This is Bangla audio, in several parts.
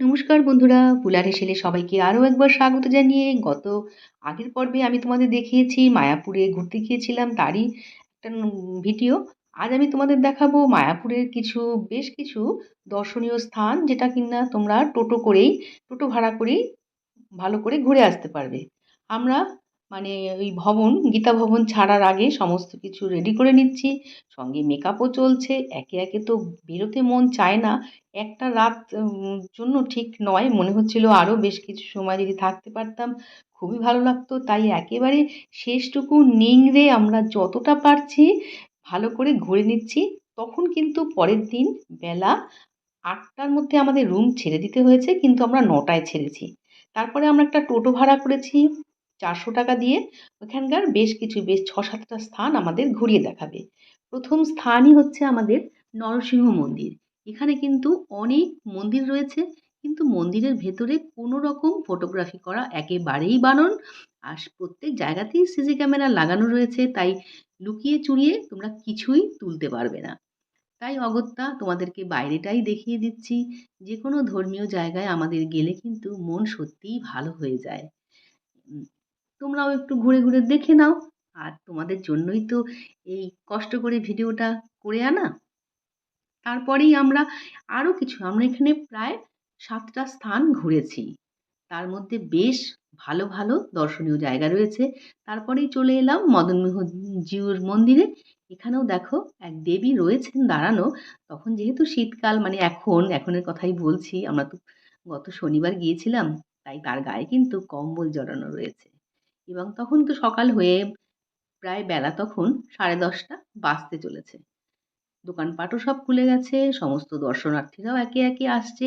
নমস্কার বন্ধুরা, পুলারে সেলে সবাইকে আরও একবার স্বাগত জানিয়ে গত আগের পর্বে আমি তোমাদের দেখিয়েছি মায়াপুরে ঘুরতে গিয়েছিলাম তারই একটা ভিডিও। আজ আমি তোমাদের দেখাবো মায়াপুরের কিছু, বেশ কিছু দর্শনীয় স্থান যেটা কিনা তোমরা টোটো করেই, টোটো ভাড়া করেই ভালো করে ঘুরে আসতে পারবে। আমরা মানে ওই ভবন, গীতা ভবন ছাড়ার আগে সমস্ত কিছু রেডি করে নিচ্ছি। সঙ্গে মেকআপও চলছে। একে একে তো বেরোতে মন চায় না। একটা রাত জন্য ঠিক নয়। মনে হচ্ছিল আরও বেশ কিছু সময় যদি থাকতে পারতাম। খুবই ভালো লাগতো। তাই একেবারে শেষটুকু নিংড়ে আমরা যতটা পারছি ভালো করে ঘুরে নিচ্ছি। তখন কিন্তু পরের দিন বেলা আটটার মধ্যে আমাদের রুম ছেড়ে দিতে হয়েছে। কিন্তু আমরা নটায় ছেড়েছি। তারপরে আমরা একটা টোটো ভাড়া করেছি। চারশো টাকা দিয়ে ওখানকার বেশ কিছু, বেশ ছ সাতটা স্থান আমাদের ঘুরিয়ে দেখাবে। প্রথম স্থানই হচ্ছে আমাদের নরসিংহ মন্দির। এখানে কিন্তু অনেক মন্দির রয়েছে, কিন্তু মন্দিরের ভেতরে কোনো রকম ফটোগ্রাফি করা একেবারেই বারণ আর প্রত্যেক জায়গাতেই সিসি ক্যামেরা লাগানো রয়েছে, তাই লুকিয়ে চুরিয়ে তোমরা কিছুই তুলতে পারবে না। তাই অগত্যা তোমাদেরকে বাইরেটাই দেখিয়ে দিচ্ছি। যে কোনো ধর্মীয় জায়গায় আমাদের গেলে কিন্তু মন সত্যিই ভালো হয়ে যায়। তোমরাও একটু ঘুরে ঘুরে দেখে নাও। আর তোমাদের জন্যই তো এই কষ্ট করে ভিডিওটা করে আনা। তারপরেই আমরা আরও কিছু, আমরা এখানে প্রায় সাতটা স্থান ঘুরেছি। তার মধ্যে বেশ ভালো ভালো দর্শনীয় জায়গা রয়েছে। তারপরেই চলে এলাম মদন জিউর মন্দিরে। এখানেও দেখো এক দেবী রয়েছেন দাঁড়ানো। তখন যেহেতু শীতকাল মানে এখন, এখনের কথাই বলছি, আমরা তো গত শনিবার গিয়েছিলাম, তাই তার গায়ে কিন্তু কম্বল জড়ানো রয়েছে। এবং তখন তো সকাল হয়ে প্রায় বেলা তখন সাড়ে দশটা বাজতে চলেছে। দোকানপাটও সব খুলে গেছে, সমস্ত দর্শনার্থীরাও একে একে আসছে।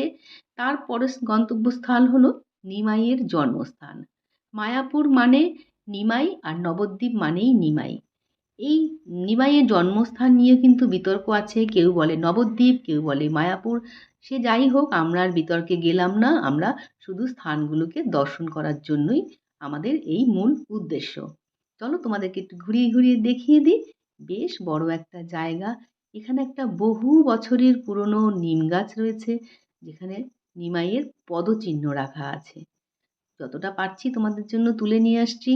তারপরে গন্তব্যস্থল হলো নিমাইয়ের জন্মস্থান। মায়াপুর মানে নিমাই আর নবদ্বীপ মানেই নিমাই। এই নিমাইয়ের জন্মস্থান নিয়ে কিন্তু বিতর্ক আছে, কেউ বলে নবদ্বীপ, কেউ বলে মায়াপুর। সে যাই হোক, আমরা আর বিতর্কে গেলাম না। আমরা শুধু স্থানগুলোকে দর্শন করার জন্যই আমাদের এই মূল উদ্দেশ্য। চলো তোমাদেরকে একটু ঘুরিয়ে ঘুরিয়ে দেখিয়ে দিই। বেশ বড় একটা জায়গা। এখানে একটা বহু বছরের পুরনো নিম গাছ রয়েছে, যেখানে নিমাইয়ের পদচিহ্ন রাখা আছে। যতটা পারছি তোমাদের জন্য তুলে নিয়ে আসছি।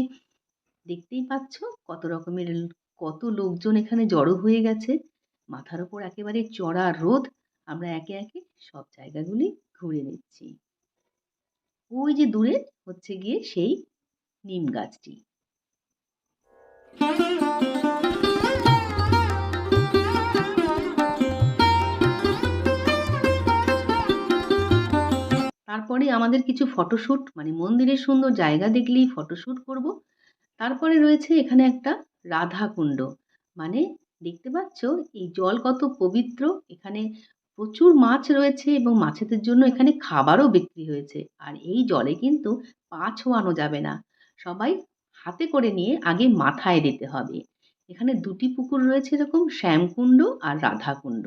দেখতেই পাচ্ছ কত রকমের কত লোকজন এখানে জড়ো হয়ে গেছে। মাথার ওপর একেবারে চড়া রোদ। আমরা একে একে সব জায়গাগুলি ঘুরে নিচ্ছি। ওই যে দূরে হচ্ছে গিয়ে সেই নিম গাছটি। তারপরে আমাদের কিছু ফটোশ্যুট মানে মন্দিরের সুন্দর জায়গা দেখলেই ফটোশ্যুট করব। তারপরে রয়েছে এখানে একটা রাধাকুণ্ড। মানে দেখতে পাচ্ছ, এই জল কত পবিত্র। এখানে প্রচুর মাছ রয়েছে এবং মাছেদের জন্য এখানে খাবারও বিক্রি হয়েছে। আর এই জলে কিন্তু পা ছোঁয়ানো যাবে না। সবাই হাতে করে নিয়ে আগে মাথায় দিতে হবে। এখানে দুটি পুকুর রয়েছে এরকম, শ্যামকুণ্ড আর রাধাকুণ্ড।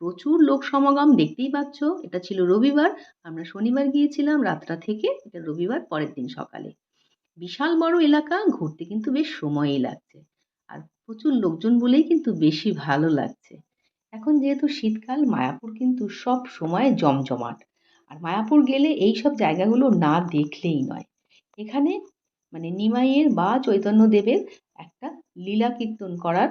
প্রচুর লোক সমাগম, দেখতেই পাচ্ছ, এটা ছিল রবিবার। আমরা শনিবার গিয়েছিলাম রাতটা থেকে এটা রবিবার, পরের দিন সকালে। বিশাল বড় এলাকা, ঘুরতে কিন্তু বেশ সময়ই লাগছে। আর প্রচুর লোকজন বলেই কিন্তু বেশি ভালো লাগছে। এখন যেহেতু শীতকাল, মায়াপুর কিন্তু সব সময় জমজমাট। আর মায়াপুর গেলে এই সব জায়গাগুলো না দেখলেই নয়। এখানে মানে নিমাইয়ের বা চৈতন্যদেবের একটা লীলা কীর্তন করার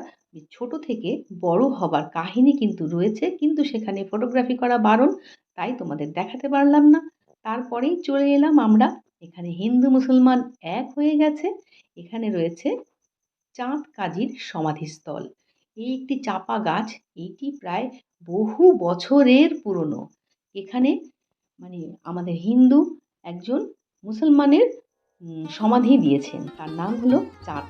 ছোট থেকে বড় হবার কাহিনী কিন্তু রয়েছে, কিন্তু সেখানে ফটোগ্রাফি করা বারণ, তাই তোমাদের দেখাতে পারলাম না। তারপরেই চলে এলাম আমরা, এখানে হিন্দু মুসলমান এক হয়ে গেছে, এখানে রয়েছে চাঁদ কাজীর সমাধিস্থল। এই একটি চাপা গাছ এইটি প্রায় বহু বছরের পুরনো। এখানে মানে আমাদের হিন্দু একজন মুসলমানের সমাধি দিয়েছেন। তার নাম হলো চাঁদ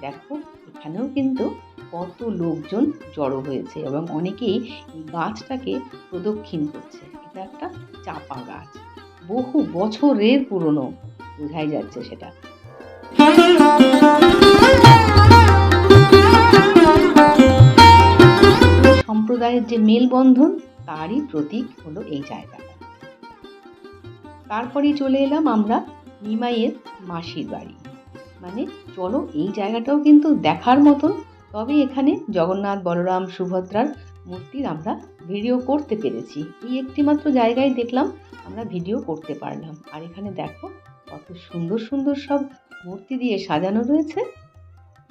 দেখো, এখানেও কিন্তু কত লোকজন জড়ো হয়েছে এবং অনেকেই এই গাছটাকে প্রদক্ষিণ করছে। এটা একটা চাপা গাছ। বহু বছরের পুরনো, বোঝাই যাচ্ছে সেটা। সম্প্রদায়ের যে মেলবন্ধন, তারই প্রতীক হলো এই জায়গাটা। তারপরেই চলে এলাম আমরা নিমাইয়ের মাসির বাড়ি। মানে চলো এই জায়গাটাও কিন্তু দেখার মতন তবে এখানে জগন্নাথ, বলরাম, সুভদ্রার মূর্তির আমরা ভিডিও করতে পেরেছি। এই একটিমাত্র জায়গায় দেখলাম আমরা ভিডিও করতে পারলাম। আর এখানে দেখো কত সুন্দর সুন্দর সব মূর্তি দিয়ে সাজানো রয়েছে।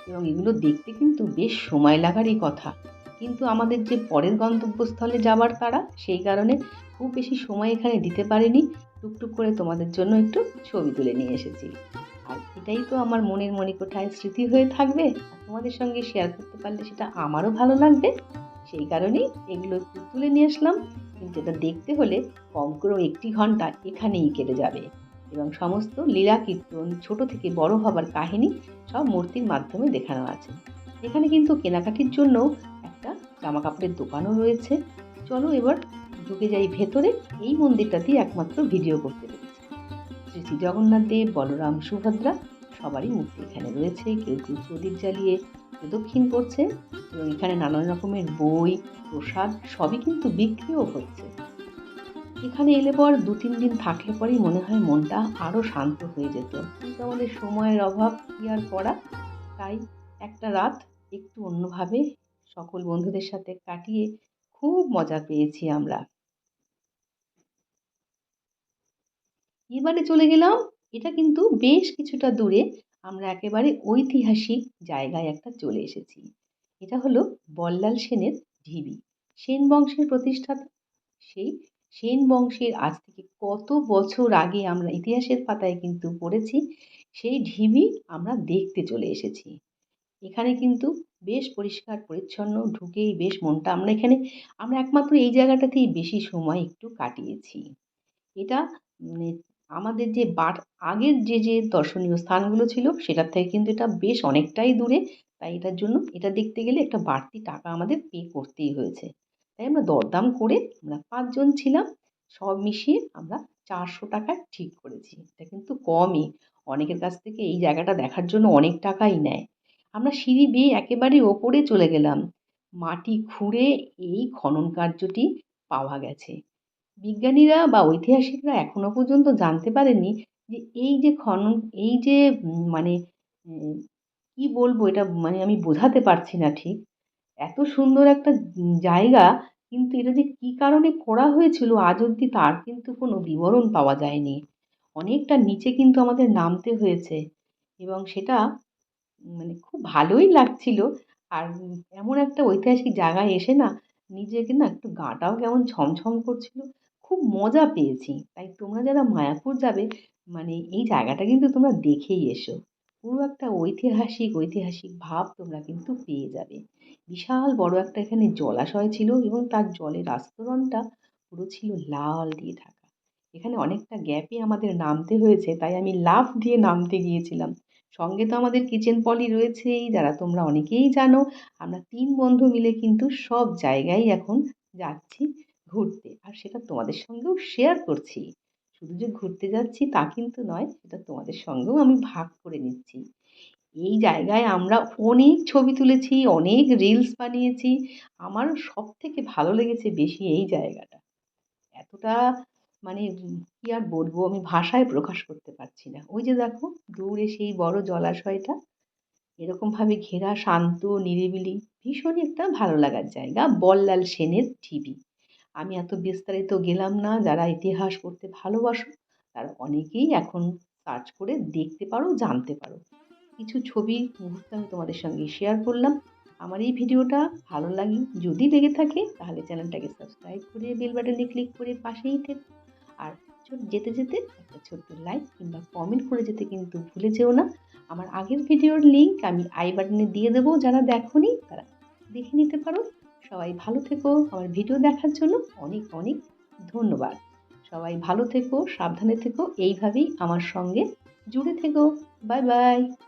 এবং এগুলো দেখতে কিন্তু বেশ সময় লাগারই কথা। কিন্তু আমাদের যে পরের গন্তব্যস্থলে যাবার তারা সেই কারণে খুব বেশি সময় এখানে দিতে পারিনি। টুকটুক করে তোমাদের জন্য একটু ছবি তুলে নিয়ে এসেছি। আর এটাই তো আমার মনের মণিকোঠায় স্মৃতি হয়ে থাকবে। তোমাদের সঙ্গে শেয়ার করতে পারলে সেটা আমারও ভালো লাগবে। সেই কারণেই এগুলো একটু তুলে নিয়ে আসলাম। কিন্তু এটা দেখতে হলে কম করেও একটি ঘণ্টা এখানেই কেটে যাবে। এবং সমস্ত লীলা কীর্তন, ছোট থেকে বড় হবার কাহিনী সব মূর্তির মাধ্যমে দেখানো আছে। এখানে কিন্তু কেনাকাটির জন্য একটা জামা কাপড়ের দোকানও রয়েছে। চলো এবার ঢুকে যাই ভেতরে, এই মন্দিরটাতেই একমাত্র ভিডিও করতে পেরেছি। শ্রী শ্রী জগন্নাথ দেব, বলরাম সুভদ্রা, সবারই মূর্তি এখানে রয়েছে। কেউ কেউ প্রদীপ জ্বালিয়ে প্রদক্ষিণ করছে এবং এখানে নানান রকমের বই, প্রসাদ সবই কিন্তু বিক্রিও হচ্ছে। এখানে এলে পর দু তিন দিন থাকলে পরেই মনে হয় মনটা আরও শান্ত হয়ে যেত। কিন্তু আমাদের সময়ের অভাব কি আর করা? তাই একটা রাত একটু অন্যভাবে সকল বন্ধুদের সাথে কাটিয়ে খুব মজা পেয়েছি আমরা। এবারে চলে গেলাম। এটা কিন্তু বেশ কিছুটা দূরে আমরা একেবারে ঐতিহাসিক জায়গায় একটা চলে এসেছি। এটা হলো বল্লাল সেনের ঢিবি। সেন বংশের প্রতিষ্ঠাতা। সেই সেন বংশের আজ থেকে কত বছর আগে আমরা ইতিহাসের পাতায় কিন্তু পড়েছি, সেই ঢিবি আমরা দেখতে চলে এসেছি। এখানে কিন্তু বেশ পরিষ্কার, পরিচ্ছন্ন, ঢুকেই বেশ মনটা আমরা এখানে, আমরা একমাত্র এই জায়গাটাতেই বেশি সময় একটু কাটিয়েছি। এটা মানে আমাদের যে বাট আগের যে যে দর্শনীয় স্থানগুলো ছিল, সেটার থেকে কিন্তু এটা বেশ অনেকটাই দূরে। তাই এটার জন্য, এটা দেখতে গেলে একটা বাড়তি টাকা আমাদের পে করতেই হয়েছে। তাই আমরা দরদাম করে আমরা পাঁচজন ছিলাম, সব মিশিয়ে আমরা চারশো টাকায় ঠিক করেছি। এটা কিন্তু কমই। অনেকের কাছ থেকে এই জায়গাটা দেখার জন্য অনেক টাকাই নেয়। আমরা সিঁড়ি বেয়ে একেবারে ওপরে চলে গেলাম। মাটি খুঁড়ে এই খনন কার্যটি পাওয়া গেছে। বিজ্ঞানীরা বা ঐতিহাসিকরা এখনও পর্যন্ত জানতে পারেনি যে এই যে খনন, এই যে মানে কী বলব এটা মানে আমি বোঝাতে পারছি না ঠিক। এত সুন্দর একটা জায়গা কিন্তু এটা যে কী কারণে করা হয়েছিল আজ অবধি তার কিন্তু কোনো বিবরণ পাওয়া যায়নি। অনেকটা নিচে কিন্তু আমাদের নামতে হয়েছে এবং সেটা মানে খুব ভালোই লাগছিল। আর এমন একটা ঐতিহাসিক জায়গায় এসে না নিজেকে না একটু গাটাও কেমন ছমছম করছিল। খুব মজা পেয়েছি। তাই তোমরা যারা মায়াপুর যাবে মানে এই জায়গাটা কিন্তু তোমরা দেখেই এসো। পুরো একটা ঐতিহাসিক ঐতিহাসিক ভাব তোমরা কিন্তু পেয়ে যাবে। বিশাল বড় একটা এখানে জলাশয় ছিল এবং তার জলের আস্তরণটা পুরো ছিল লাল দিয়ে ঢাকা। এখানে অনেকটা গ্যাপে আমাদের নামতে হয়েছে, তাই আমি লাফ দিয়ে নামতে গিয়েছিলাম। সঙ্গে তো আমাদের কিচেন পলি রয়েছেই, যারা তোমরা অনেকেই জানো। আমরা তিন বন্ধু মিলে কিন্তু সব জায়গায় এখন যাচ্ছি। ঘুরতে। আর সেটা তোমাদের সঙ্গেও শেয়ার করছি। শুধু যে ঘুরতে যাচ্ছি তা কিন্তু নয়, সেটা তোমাদের সঙ্গেও আমি ভাগ করে নিচ্ছি। এই জায়গায় আমরা অনেক ছবি তুলেছি, অনেক রিলস বানিয়েছি। আমার সব থেকে ভালো লেগেছে বেশি এই জায়গাটা। এতটা মানে কী আর বলব, আমি ভাষায় প্রকাশ করতে পারছি না। ওই যে দেখো, দূরে সেই বড় জলাশয়টা, এরকমভাবে ঘেরা, শান্ত, নিরিবিলি ভীষণই একটা ভালো লাগার জায়গা। বল্লাল সেনের ঢিবি আমি এত বিস্তারিত গেলাম না। যারা ইতিহাস পড়তে ভালোবাসো, তারা অনেকেই এখন সার্চ করে দেখতে পারো, জানতে পারো। কিছু ছবি, মুহূর্তে আমি তোমাদের সঙ্গে শেয়ার করলাম। আমার এই ভিডিওটা ভালো লাগে। যদি লেগে থাকে, তাহলে চ্যানেলটাকে সাবস্ক্রাইব করে বেল বাটনে ক্লিক করে পাশেই থেকো। আর যেতে যেতে একটা ছোট্ট লাইক কিংবা কমেন্ট করে যেতে কিন্তু ভুলে যেও না। আমার আগের ভিডিওর লিঙ্ক আমি আই বাটনে দিয়ে দেবো। যারা দেখোনি, তারা দেখে নিতে পারো। সবাই ভালো থেকো। আমার ভিডিও দেখার জন্য অনেক অনেক ধন্যবাদ। সবাই ভালো থেকো, সাবধানে থেকো। এইভাবেই আমার সঙ্গে জুড়ে থেকো। Bye bye.